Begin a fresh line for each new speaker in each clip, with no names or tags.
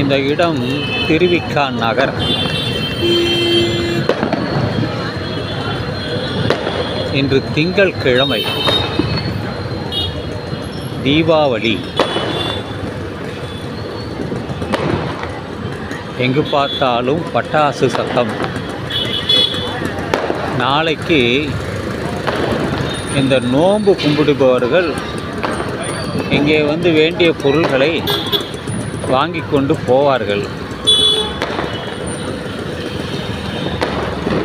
இந்த இடம் திருவிக்கா நகர். இன்று திங்கள் கிழமை தீபாவளி. எங்கு பார்த்தாலும் பட்டாசு சத்தம். நாளைக்கு இந்த நோன்பு கும்பிடுபவர்கள் இங்கே வந்து வேண்டிய பொருள்களை வாங்கி கொண்டு போவார்கள்.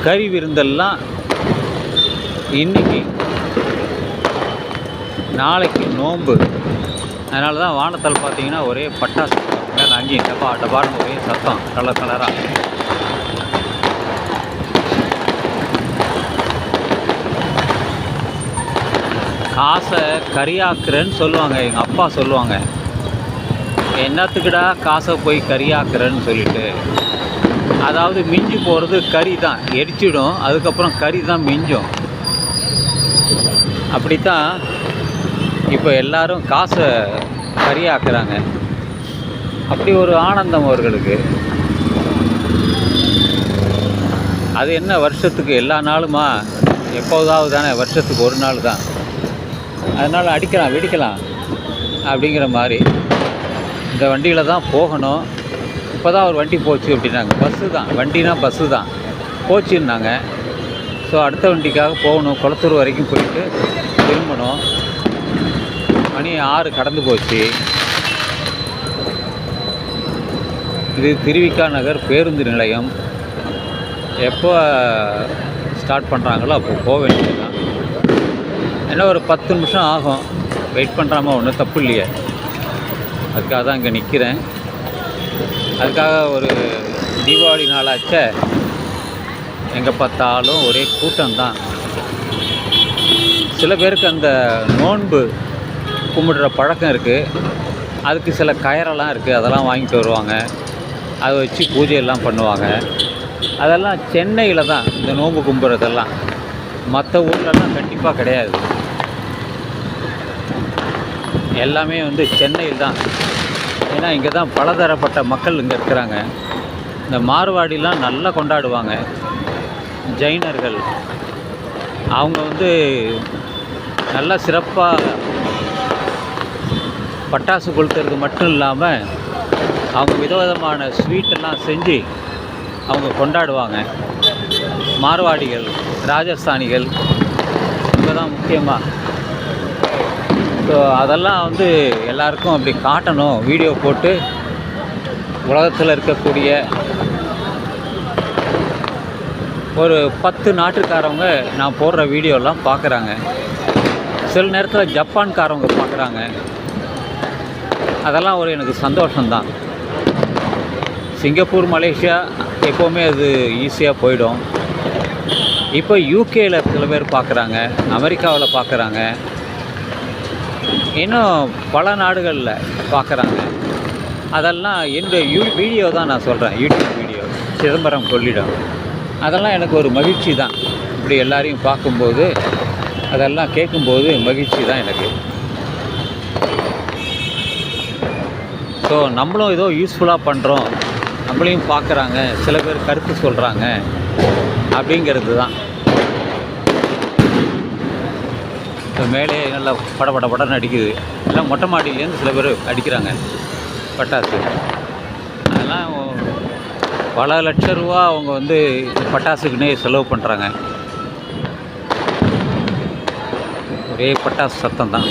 கறி விருந்தெல்லாம் இன்னைக்கு நாளைக்கு நோன்பு. அதனால தான் வானத்தால் பார்த்தீங்கன்னா ஒரே பட்டாசு. மேலே அங்கேயும் டப்பா டப்பான்னு ஒரே சத்தம் கலர் கலராக காசை கரியாக்குறேன்னு சொல்லுவாங்க எங்கள் அப்பா சொல்லுவாங்க. என்னத்துக்குடா காசை போய் கரியாக்குறேன்னு சொல்லிட்டு அதாவது மிஞ்சி போகிறது கறி தான் எரிச்சிடும் அதுக்கப்புறம் கறி தான் மிஞ்சும். அப்படித்தான் இப்போ எல்லாரும் காசை கறியாக்குறாங்க. அப்படி ஒரு ஆனந்தம் அவர்களுக்கு. அது என்ன வருஷத்துக்கு எல்லா நாளுமா? எப்போதாவது தானே வருஷத்துக்கு ஒரு நாள் தான். அதனால் அடிக்கலாம் வெடிக்கலாம் அப்படிங்கிற மாதிரி. இந்த வண்டியில் தான் போகணும். இப்போ தான் ஒரு வண்டி போச்சு அப்படின்னாங்க. பஸ்ஸு தான். வண்டினா பஸ்ஸு தான். போச்சுன்னாங்க. ஸோ அடுத்த வண்டிக்காக போகணும். குளத்தூர் வரைக்கும் போயிட்டு திரும்பணும். மணி ஆறு கடந்து போச்சு. இது திருவிக்கா நகர் பேருந்து நிலையம். எப்போ ஸ்டார்ட் பண்ணுறாங்களோ அப்போ போக வேண்டியதுதான். என்ன ஒரு பத்து நிமிஷம் ஆகும். வெயிட் பண்ணுறாம ஒன்றும் தப்பு இல்லையே. அதுக்காக தான் இங்கே நிற்கிறேன். அதுக்காக ஒரு தீபாவளி நாளாச்ச. எங்கே பார்த்தாலும் ஒரே கூட்டம்தான் சில பேருக்கு அந்த நோன்பு கும்பிடுற பழக்கம் இருக்குது அதுக்கு சில கயரெல்லாம் இருக்குது அதெல்லாம் வாங்கிட்டு வருவாங்க. அதை வச்சு பூஜையெல்லாம் பண்ணுவாங்க. அதெல்லாம் சென்னையில் தான் இந்த நோன்பு கும்பிட்றதெல்லாம். மற்ற ஊர்லலாம் கண்டிப்பாக கிடையாது. எல்லாமே வந்து சென்னையில் தான் ஏன்னா இங்கே தான் பலதரப்பட்ட மக்கள் இங்கே இருக்கிறாங்க. இந்த மார்வாடிலாம் நல்லா கொண்டாடுவாங்க. ஜைனர்கள். அவங்க வந்து நல்லா சிறப்பாக பட்டாசு கொளுத்துறது மட்டும் இல்லாமல் அவங்க விதவிதமான ஸ்வீட்டெல்லாம் செஞ்சு அவங்க கொண்டாடுவாங்க. மார்வாடிகள் ராஜஸ்தானிகள் இவங்க தான் முக்கியமாக ஸோ அதெல்லாம் வந்து எல்லாருக்கும் அப்படி காட்டணும். வீடியோ போட்டு உலகத்தில் இருக்கக்கூடிய ஒரு பத்து நாட்டுக்காரவங்க நான் போடுற வீடியோலாம் பார்க்குறாங்க சில நேரத்தில் ஜப்பான்காரவங்க பார்க்குறாங்க அதெல்லாம் ஒரு எனக்கு சந்தோஷம்தான். சிங்கப்பூர் மலேசியா எப்போவுமே அது ஈஸியாக போயிடும். இப்போ யூகேயில் சில பேர் பார்க்குறாங்க அமெரிக்காவில் பார்க்குறாங்க இன்னும் பல நாடுகளில் பார்க்குறாங்க அதெல்லாம் என்னுடைய யூ வீடியோ தான் நான் சொல்கிறேன் யூடியூப் வீடியோ. சிதம்பரம் கொள்ளிடம் அதெல்லாம் எனக்கு ஒரு மகிழ்ச்சி தான். இப்படி எல்லாரையும் பார்க்கும்போது அதெல்லாம் கேட்கும்போது மகிழ்ச்சி தான் எனக்கு. ஸோ நம்மளும் ஏதோ யூஸ்ஃபுல்லாக பண்ணுறோம் நம்மளையும் பார்க்குறாங்க. சில பேர் கருத்து சொல்கிறாங்க அப்படிங்கிறது தான் இப்போ மேலே நல்லா பட பட படன்னு அடிக்குது. எல்லாம் மொட்டை மாடியிலேருந்து சில பேர் அடிக்கிறாங்க. பட்டாசு. அதெல்லாம் பல லட்ச ரூபா அவங்க வந்து பட்டாசுக்குன்னே செலவு பண்ணுறாங்க ஒரே பட்டாசு சத்தம் தான்